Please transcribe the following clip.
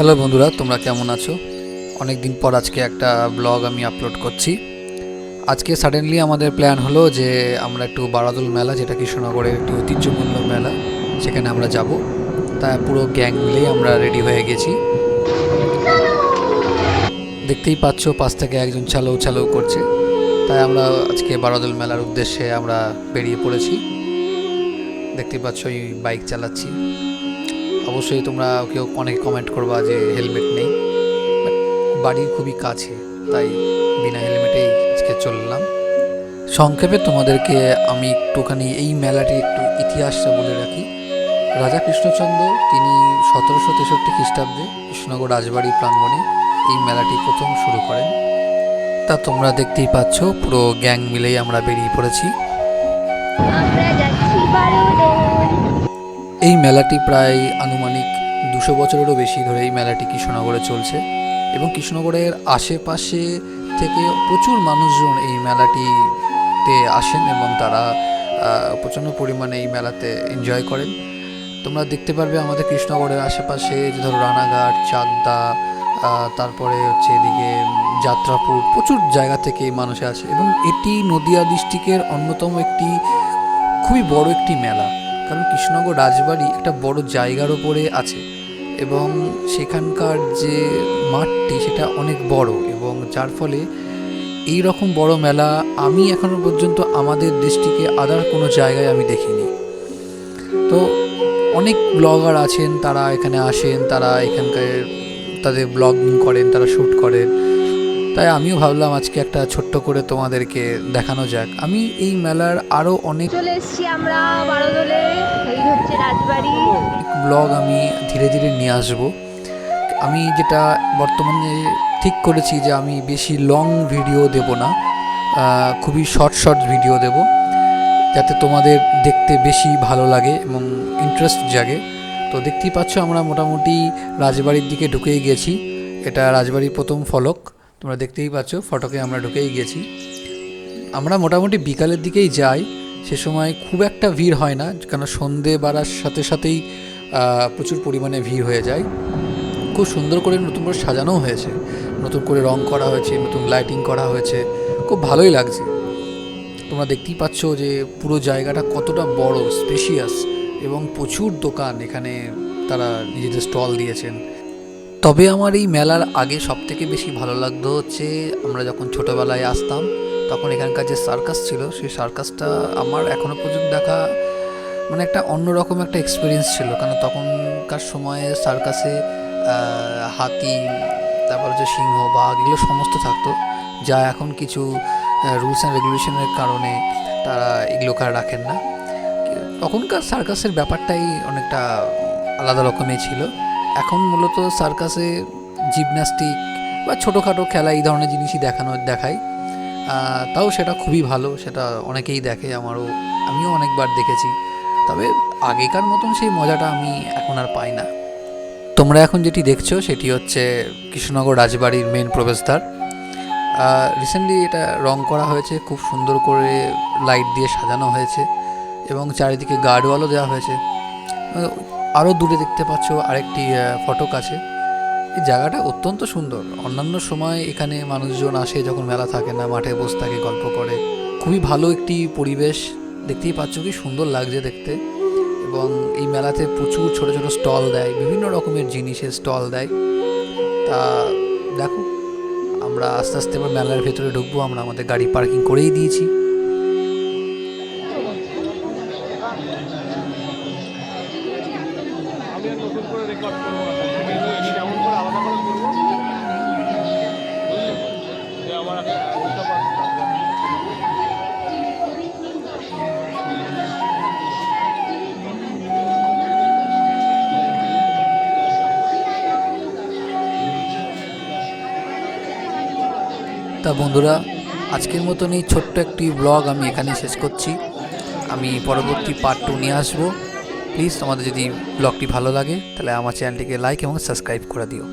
Hello বন্ধুরা, তোমরা কেমন আছো? অনেক দিন পর আজকে একটা ব্লগ আমি আপলোড করছি। আজকে সাডেনলি আমাদের প্ল্যান হলো যে আমরা একটু বারাদুল মেলা যেটা কৃষ্ণনগরের একটি ঐতিহ্যপূর্ণ মেলা, সেখানে আমরা যাব। তা পুরো গ্যাং মিলেই আমরা রেডি হয়ে গেছি। দেখতেই পাচ্ছ, পাশ থেকে একজন চালৌ চালৌ করছে। তাই আমরা আজকে বারাদুল মেলার উদ্দেশ্যে আমরা বেরিয়ে পড়েছি। দেখতেই পাচ্ছ, এই বাইক চালাচ্ছি। অবশ্যই তোমরা কেউ অনেক কমেন্ট করবা যে হেলমেট নেই। বাড়ির খুবই কাছে, তাই বিনা হেলমেটেই আজকে চললাম। সংক্ষেপে তোমাদেরকে আমি একটুখানি এই মেলাটির একটু ইতিহাসটা বলে রাখি। রাজা কৃষ্ণচন্দ্র, তিনি সতেরোশো তেষট্টি খ্রিস্টাব্দে কৃষ্ণনগর রাজবাড়ি প্রাঙ্গণে এই মেলাটি প্রথম শুরু করেন। তা তোমরা দেখতেই পাচ্ছ, পুরো গ্যাং মিলেই আমরা বেরিয়ে পড়েছি। আমরা যাচ্ছি বারোদল এই মেলাটি প্রায় আনুমানিক দুশো বছরেরও বেশি ধরে এই মেলাটি কৃষ্ণনগরে চলছে এবং কৃষ্ণনগরের আশেপাশে থেকে প্রচুর মানুষজন এই মেলাটিতে আসেন এবং তারা প্রচণ্ড পরিমাণে এই মেলাতে এনজয় করেন। তোমরা দেখতে পারবে আমাদের কৃষ্ণনগরের আশেপাশে যে ধরো রানাঘাট, চাকদা তারপরে হচ্ছে এদিকে যাত্রাপুর, প্রচুর জায়গা থেকে মানুষ আসে এবং এটি নদিয়া ডিস্ট্রিক্টের অন্যতম একটি খুবই বড় একটি মেলা। কারণ কৃষ্ণনগর রাজবাড়ি একটা বড় জায়গার ওপরে আছে এবং সেখানকার যে মাঠটি সেটা অনেক বড় এবং যার ফলে এই রকম বড় মেলা আমি এখনও পর্যন্ত আমাদের দেশটিকে আদার কোনো জায়গায় আমি দেখিনি। তো অনেক ব্লগার আছেন, তারা এখানে আসেন, তারা এখানকার তাদের ব্লগিং করেন, তারা শ্যুট করেন। তাই আমিও ভাবলাম আজকে একটা ছোট্ট করে তোমাদেরকে দেখানো যাক। আমি এই মেলার আরও অনেক চলে এসেছি আমরা বারোদলে এই হচ্ছে রাজবাড়ি। ব্লগ আমি ধীরে ধীরে নিয়ে আসব। আমি যেটা বর্তমানে ঠিক করেছি যে আমি বেশি লং ভিডিও দেব না খুবই শর্ট শর্ট ভিডিও দেব যাতে তোমাদের দেখতে বেশি ভালো লাগে এবং ইন্টারেস্ট জাগে। তো দেখতেই পাচ্ছ আমরা মোটামুটি রাজবাড়ির দিকে ঢুকেই গেছি। এটা রাজবাড়ির প্রথম ফলক। তোমরা দেখতেই পাচ্ছ, ফটকে আমরা ঢুকেই গেছি। আমরা মোটামুটি বিকালের দিকেই যাই, সে সময় খুব একটা ভিড় হয় না, কেন সন্ধে বাড়ার সাথে সাথেই প্রচুর পরিমাণে ভিড় হয়ে যায়। খুব সুন্দর করে নতুন করে সাজানো হয়েছে, নতুন করে রং করা হয়েছে, নতুন লাইটিং করা হয়েছে, খুব ভালোই লাগছে। তোমরা দেখতেই পাচ্ছ যে পুরো জায়গাটা কতটা বড় স্পেশিয়াস এবং প্রচুর দোকান এখানে তারা নিজেদের স্টল দিয়েছেন। তবে আমার এই মেলার আগে সব থেকে বেশি ভালো লাগতো হচ্ছে আমরা যখন ছোটোবেলায় আসতাম, তখন এখানকার যে সার্কাস ছিল, সেই সার্কাসটা আমার এখনও পর্যন্ত দেখা মানে একটা অন্যরকম একটা এক্সপিরিয়েন্স ছিল। কারণ তখনকার সময়ে সার্কাসে হাতি, তারপর হচ্ছে সিংহ, বাঘ এগুলো সমস্ত থাকতো। যা এখন কিছু রুলস অ্যান্ড রেগুলেশনের কারণে তারা এগুলোকে আর রাখেন না। তখনকার সার্কাসের ব্যাপারটাই অনেকটা আলাদা রকমের ছিল। এখন মূলত সার্কাসে জিমন্যাস্টিক বা ছোটোখাটো খেলা এই ধরনের জিনিসই দেখানো দেখায় তাও সেটা খুবই ভালো, সেটা অনেকেই দেখে, আমারও, আমিও অনেকবার দেখেছি। তবে আগেকার মতন সেই মজাটা আমি এখন আর পাই না। তোমরা এখন যেটি দেখছ সেটি হচ্ছে কৃষ্ণনগর রাজবাড়ির মেন প্রবেশদ্বার। রিসেন্টলি এটা রং করা হয়েছে, খুব সুন্দর করে লাইট দিয়ে সাজানো হয়েছে এবং চারিদিকে গার্ডওয়ালও দেওয়া হয়েছে। আরও দূরে দেখতে পাচ্ছ আরেকটি ফটক আছে। এই জায়গাটা অত্যন্ত সুন্দর। অন্যান্য সময় এখানে মানুষজন আসে যখন মেলা থাকে না, মাঠে বসে থাকে, গল্প করে। খুবই ভালো একটি পরিবেশ। দেখতেই পাচ্ছ কি সুন্দর লাগছে দেখতে। এবং এই মেলাতে প্রচুর ছোট ছোট স্টল দেয়, বিভিন্ন রকমের জিনিসের স্টল দেয়। তা দেখো, আমরা আস্তে আস্তে এবার মেলার ভেতরে ঢুকবো, আমরা আমাদের গাড়ি পার্কিং করেই দিয়েছি। তা বন্ধুরা, আজকের মতন এই ছোট্ট একটি ব্লগ আমি এখানে শেষ করছি। আমি পরবর্তী পার্ট টু নিয়ে আসব। প্লিজ তোমাদের যদি ব্লগটি ভালো লাগে তাহলে আমার চ্যানেলটিকে লাইক এবং সাবস্ক্রাইব করে দিও।